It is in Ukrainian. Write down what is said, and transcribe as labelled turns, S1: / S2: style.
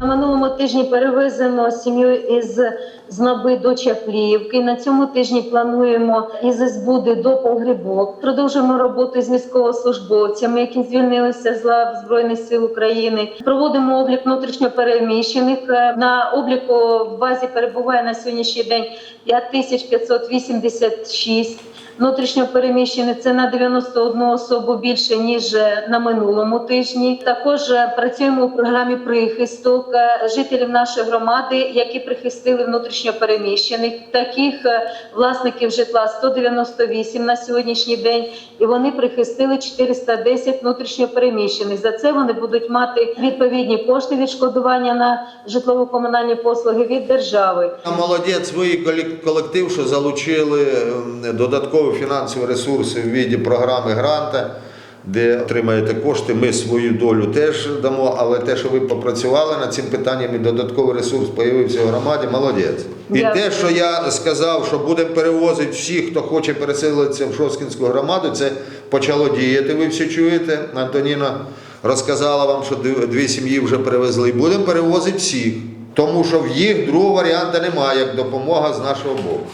S1: На минулому тижні перевезено сім'ю із Знаби до Чапліївки. На цьому тижні плануємо із Збуди до Погрібок. Продовжуємо роботу з військовослужбовцями, які звільнилися з лав Збройних сил України. Проводимо облік внутрішньопереміщених. Е, На обліку в базі перебуває на сьогоднішній день 5586 Внутрішньо переміщені це на 91 особу більше ніж е, на минулому тижні. Також е, працюємо у програмі прихисток е, жителів нашої громади, які прихистили внутрішньо переміщених. Таких власників житла 198 на сьогоднішній день, і вони прихистили 410 внутрішньо переміщених. За це вони будуть мати відповідні кошти відшкодування на житлово-комунальні послуги від держави.
S2: Молодець, ви колектив, що залучили ем, додаткові фінансові ресурси в віді програми гранта, де отримаєте кошти. Ми свою долю теж дамо, але те, що ви попрацювали над цим питанням і додатковий ресурс появився в громаді, молодець. І
S1: Дякую.
S2: те, що я сказав, що будемо перевозити всіх, хто хоче переселитися в Шоскінську громаду, це почало діяти. Ви всі чуєте. Антоніна розказала вам, що дві- сім'ї вже перевезли. Будемо перевозити всіх. Тому що в їх другого варіанту немає, як допомога з нашого боку.